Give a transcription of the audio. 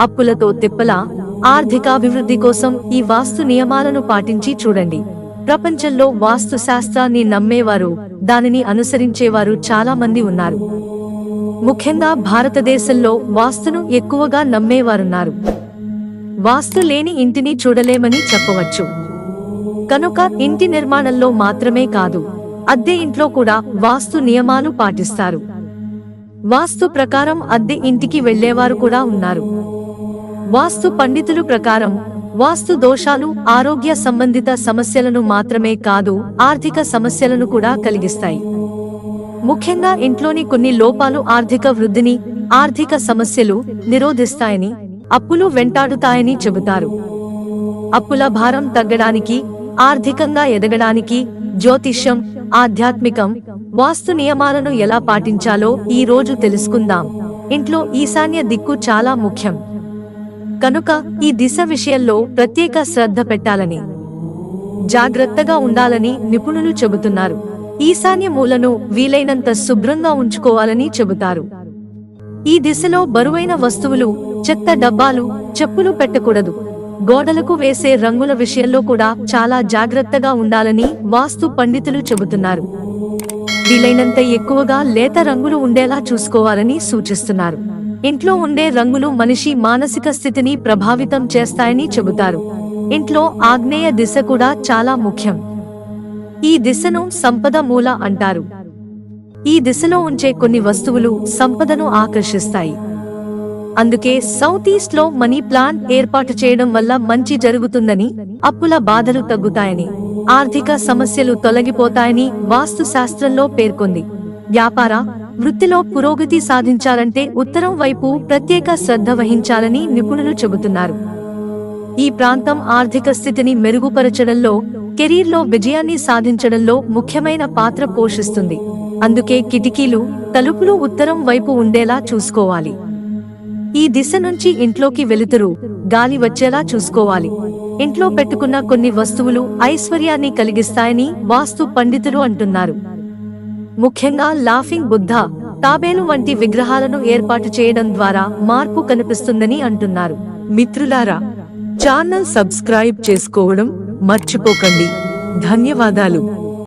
అప్పులతో తిప్పల ఆర్థికాభివృద్ధి కోసం ఈ వాస్తు నియమాలను పాటించి చూడండి. ప్రపంచంలో వాస్తు శాస్త్రాన్ని నమ్మేవారు దానిని అనుసరించేవారు చాలా మంది ఉన్నారు. ముఖ్యంగా భారతదేశంలో వాస్తును ఎక్కువగా నమ్మేవారున్నారు. వాస్తు లేని ఇంటిని చూడలేమని చెప్పవచ్చు. కనుక ఇంటి నిర్మాణంలో మాత్రమే కాదు అద్దె ఇంట్లో కూడా వాస్తు నియమాలు పాటిస్తారు. వాస్తు ప్రకారం అద్దె ఇంటికి వెళ్ళేవారు కూడా ఉన్నారు. వాస్తు పండితులు ప్రకారం వాస్తు దోషాలు ఆరోగ్య సంబంధిత సమస్యలను మాత్రమే కాదు ఆర్థిక సమస్యలను కూడా కలిగిస్తాయి. ముఖ్యంగా ఇంట్లోని కొన్ని లోపాలు ఆర్థిక వృద్ధిని ఆర్థిక సమస్యలు నిరోధిస్తాయని అప్పులు వెంటాడుతాయని చెబుతారు. అప్పుల భారం తగ్గడానికి ఆర్థికంగా ఎదగడానికి జ్యోతిష్యం ఆధ్యాత్మికం వాస్తు నియమాలను ఎలా పాటించాలో ఈ రోజు తెలుసుకుందాం. ఇంట్లో ఈశాన్య దిక్కు చాలా ముఖ్యం. కనుక ఈ దిశ విషయంలో ప్రత్యేక శ్రద్ధ పెట్టాలని జాగ్రత్తగా ఉండాలని నిపుణులు చెబుతున్నారు. ఈశాన్య మూలను వీలైనంత శుభ్రంగా ఉంచుకోవాలని చెబుతారు. ఈ దిశలో బరువైన వస్తువులు చెత్త డబ్బాలు చెప్పులు పెట్టకూడదు. గోడలకు వేసే రంగుల విషయంలో కూడా చాలా జాగ్రత్తగా ఉండాలని వాస్తు పండితులు చెబుతున్నారు. వీలైనంత ఎక్కువగా లేత రంగులు ఉండేలా చూసుకోవాలని సూచిస్తున్నారు. ఇంట్లో ఉండే రంగులు మనిషి మానసిక స్థితిని ప్రభావితం చేస్తాయని చెబుతారు. ఇంట్లో ఆగ్నేయ దిశ కూడా చాలా ముఖ్యం. ఈ దిశను సంపద మూల అంటారు. ఈ దిశలో ఉంచే కొన్ని వస్తువులు సంపదను ఆకర్షిస్తాయి. అందుకే సౌత్ ఈస్ట్లో మనీ ప్లాంట్ ఏర్పాటు చేయడం వల్ల మంచి జరుగుతుందని అప్పుల బాధలు తగ్గుతాయని ఆర్థిక సమస్యలు తొలగిపోతాయని వాస్తు శాస్త్రంలో పేర్కొంది. వ్యాపార వృత్తిలో పురోగతి సాధించాలంటే ఉత్తరం వైపు ప్రత్యేక శ్రద్ధ వహించాలని నిపుణులు చెబుతున్నారు. ఈ ప్రాంతం ఆర్థిక స్థితిని మెరుగుపరచడంలో కెరీర్లో విజయాన్ని సాధించడంలో ముఖ్యమైన పాత్ర పోషిస్తుంది. అందుకే కిటికీలు తలుపులు ఉత్తరం వైపు ఉండేలా చూసుకోవాలి. ఈ దిశ నుంచి ఇంట్లోకి వెలుతురు గాలి వచ్చేలా చూసుకోవాలి. ఇంట్లో పెట్టుకున్న కొన్ని వస్తువులు ఐశ్వర్యాన్ని కలిగిస్తాయని వాస్తు పండితులు అంటున్నారు. ముఖ్యంగా లాఫింగ్ బుద్ధ తాబేలు వంటి విగ్రహాలను ఏర్పాటు చేయడం ద్వారా మార్పు కనిపిస్తుందని అంటున్నారు. మిత్రులారా ఛానల్ సబ్స్క్రైబ్ చేసుకోవడం మర్చిపోకండి. ధన్యవాదాలు.